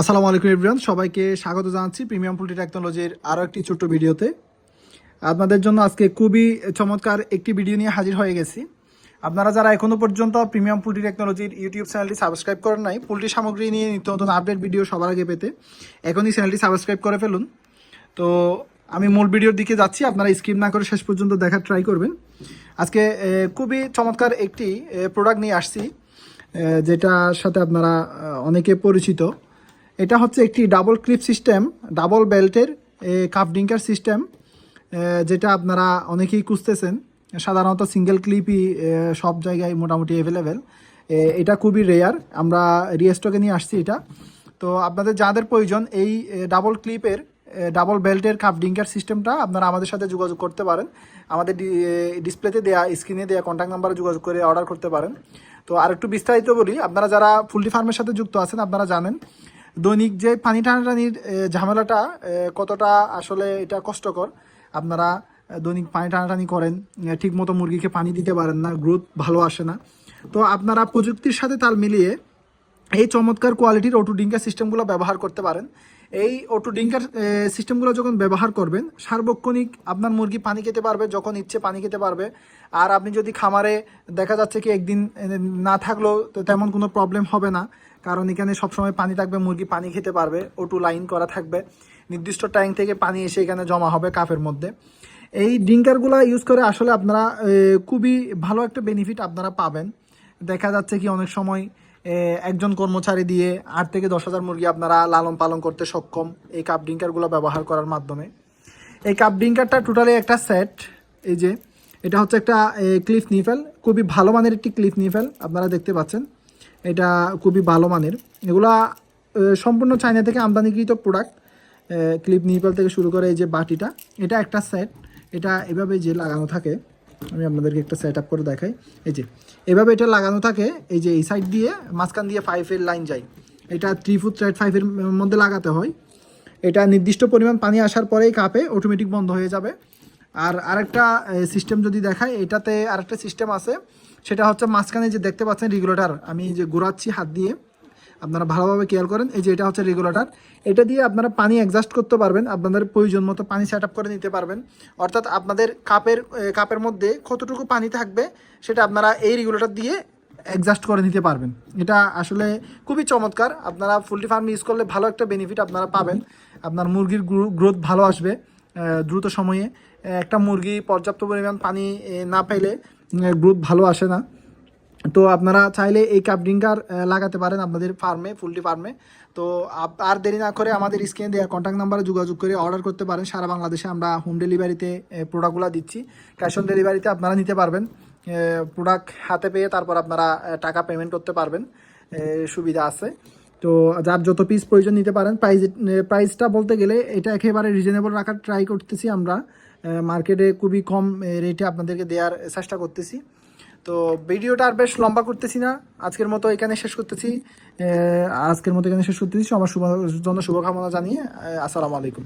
আসসালামু আলাইকুম এভরিওয়ান সবাইকে স্বাগত জানাচ্ছি প্রিমিয়াম পোল্ট্রি টেকনোলজির আরও একটি ছোট্ট ভিডিওতে। আপনাদের জন্য আজকে খুবই চমৎকার একটি ভিডিও নিয়ে হাজির হয়ে গেছি। আপনারা যারা এখনও পর্যন্ত প্রিমিয়াম পোল্ট্রি টেকনোলজির ইউটিউব চ্যানেলটি সাবস্ক্রাইব করেন নাই পোলট্রি সামগ্রী নিয়ে নিত্য নতুন আপডেট ভিডিও সবার আগে পেতে এখনই চ্যানেলটি সাবস্ক্রাইব করে ফেলুন। তো আমি মূল ভিডিওর দিকে যাচ্ছি আপনারা স্কিপ না করে শেষ পর্যন্ত দেখার ট্রাই করবেন। আজকে খুবই চমৎকার একটি প্রোডাক্ট নিয়ে আসছি এ, যেটার সাথে আপনারা অনেকে পরিচিত। এটা হচ্ছে একটি ডাবল ক্লিপ সিস্টেম ডাবল বেল্টের কাপ ডিঙ্কার সিস্টেম যেটা আপনারা অনেকেই খুঁজতেছেন। সাধারণত সিঙ্গেল ক্লিপই সব জায়গায় মোটামুটি অ্যাভেলেবেল এটা খুবই রেয়ার আমরা রিয়েস্টকে নিয়ে আসছি এটা। তো আপনাদের যাদের প্রয়োজন, এই ডাবল ক্লিপের ডাবল বেল্টের কাপ ডিঙ্কার সিস্টেমটা আপনারা আমাদের সাথে যোগাযোগ করতে পারেন। আমাদের ডিসপ্লেতে দেওয়া স্ক্রিনে দেওয়া কন্ট্যাক্ট নাম্বারে যোগাযোগ করে অর্ডার করতে পারেন। তো আর একটু বিস্তারিত বলি, আপনারা যারা ফুলটি ফার্মের সাথে যুক্ত আছেন, আপনারা জানেন দৈনিক যে পানি টানাটানির ঝামেলাটা কতটা আসলে এটা কষ্টকর, আপনারা দৈনিক পানি টানাটানি করেন ঠিকমতো মুরগিকে পানি দিতে পারেন না, গ্রোথ ভালো আসে না। তো আপনারা প্রযুক্তির সাথে তাল মিলিয়ে এই চমৎকার কোয়ালিটির অটো ডিঙ্কার সিস্টেমগুলো ব্যবহার করতে পারেন। এই অটো ডিঙ্কার সিস্টেমগুলো যখন ব্যবহার করবেন, সার্বক্ষণিক আপনার মুরগি পানি খেতে পারবে, যখন ইচ্ছে পানি খেতে পারবে। আর আপনি যদি খামারে দেখা যাচ্ছে কি একদিন না থাকলেও তো তেমন কোনো প্রবলেম হবে না। কারণ এখানে সবসময় পানি থাকবে, মুরগি পানি খেতে পারবে অটো লাইন করা থাকবে। নির্দিষ্ট ট্যাঙ্ক থেকে পানি এসে এখানে জমা হবে কাপের মধ্যে। এই ড্রিঙ্কারগুলো ইউজ করে আসলে আপনারা খুবই ভালো একটা বেনিফিট আপনারা পাবেন। দেখা যাচ্ছে কি অনেক সময় একজন কর্মচারী দিয়ে আট থেকে দশ হাজার মুরগি আপনারা লালন পালন করতে সক্ষম এই কাপ ড্রিঙ্কারগুলো ব্যবহার করার মাধ্যমে। এই কাপ ড্রিঙ্কারটা টোটালি একটা সেট এই যে, এটা হচ্ছে একটা ক্লিফ নিফেল খুবই ভালো মানের একটি ক্লিফ নিফেল আপনারা দেখতে পাচ্ছেন। এটা খুবই ভালো মানের। এগুলা সম্পূর্ণ চায়না থেকে আমদানিকৃত প্রোডাক্ট ক্লিপ নিপেল থেকে শুরু করে এই যে বাটিটা, এটা একটা সেট এটা এভাবে যে লাগানো থাকে, আমি আপনাদেরকে একটা সেট আপ করে দেখাই। এই যে, এভাবে এটা লাগানো থাকে, এই যে এই সাইড দিয়ে, মাঝখান দিয়ে ফাইভের লাইন যায়। এটা থ্রি ফুট সাইড ফাইভের মধ্যে লাগাতে হয়। এটা নির্দিষ্ট পরিমাণ পানি আসার পরেই কাপে অটোমেটিক বন্ধ হয়ে যাবে। আর আরেকটা সিস্টেম যদি দেখায় এটাতে আরেকটা সিস্টেম আছে। সেটা হচ্ছে মাঝখানে যে দেখতে পাচ্ছেন রেগুলেটার আমি যে ঘোরাচ্ছি হাত দিয়ে, আপনারা ভালোভাবে কেয়ার করেন, এই যে এটা হচ্ছে রেগুলেটর এটা দিয়ে আপনারা পানি অ্যাডজাস্ট করতে পারবেন, আপনাদের প্রয়োজন মতো পানি সেট করে নিতে পারবেন। অর্থাৎ আপনাদের কাপের কাপের মধ্যে কতটুকু পানি থাকবে, সেটা আপনারা এই রেগুলেটর দিয়ে অ্যাডজাস্ট করে নিতে পারবেন। এটা আসলে খুবই চমৎকার, আপনারা ফুলটি ফার্ম ইউজ করলে ভালো একটা বেনিফিট আপনারা পাবেন। আপনার মুরগির গ্রোথ ভালো আসবে। দ্রুত সময়ে একটা মুরগি পর্যাপ্ত পরিমাণ পানি না পাইলে গ্রোথ ভালো আসে না। তো আপনারা চাইলে এই কাপ ড্রিঙ্কার লাগাতে পারেন আপনাদের ফার্মে ফুলটি ফার্মে। তো আর দেরি না করে আমাদের স্ক্রিনে দেওয়া কন্ট্যাক্ট নাম্বারে যোগাযোগ করে অর্ডার করতে পারেন। সারা বাংলাদেশে আমরা হোম ডেলিভারিতে প্রোডাক্টগুলো দিচ্ছি। ক্যাশ অন ডেলিভারিতে আপনারা নিতে পারবেন। প্রোডাক্ট হাতে পেয়ে তারপর আপনারা টাকা পেমেন্ট করতে পারবেন। সুবিধা আছে। তো যার যত পিস প্রয়োজন নিতে পারেন প্রাইস প্রাইসটা বলতে গেলে এটা একেবারে রিজনেবল রাখার ট্রাই করতেছি আমরা। মার্কেটে খুবই কম রেটে আপনাদেরকে দেওয়ার চেষ্টা করতেছি। তো ভিডিওটা আর বেশ লম্বা করতেছি না। আজকের মতো এখানে শেষ করতেছি। আজকের মতো এখানে শেষ করতেছি। আমার শুভ, জন্য শুভকামনা জানিয়ে আসসালামু আলাইকুম।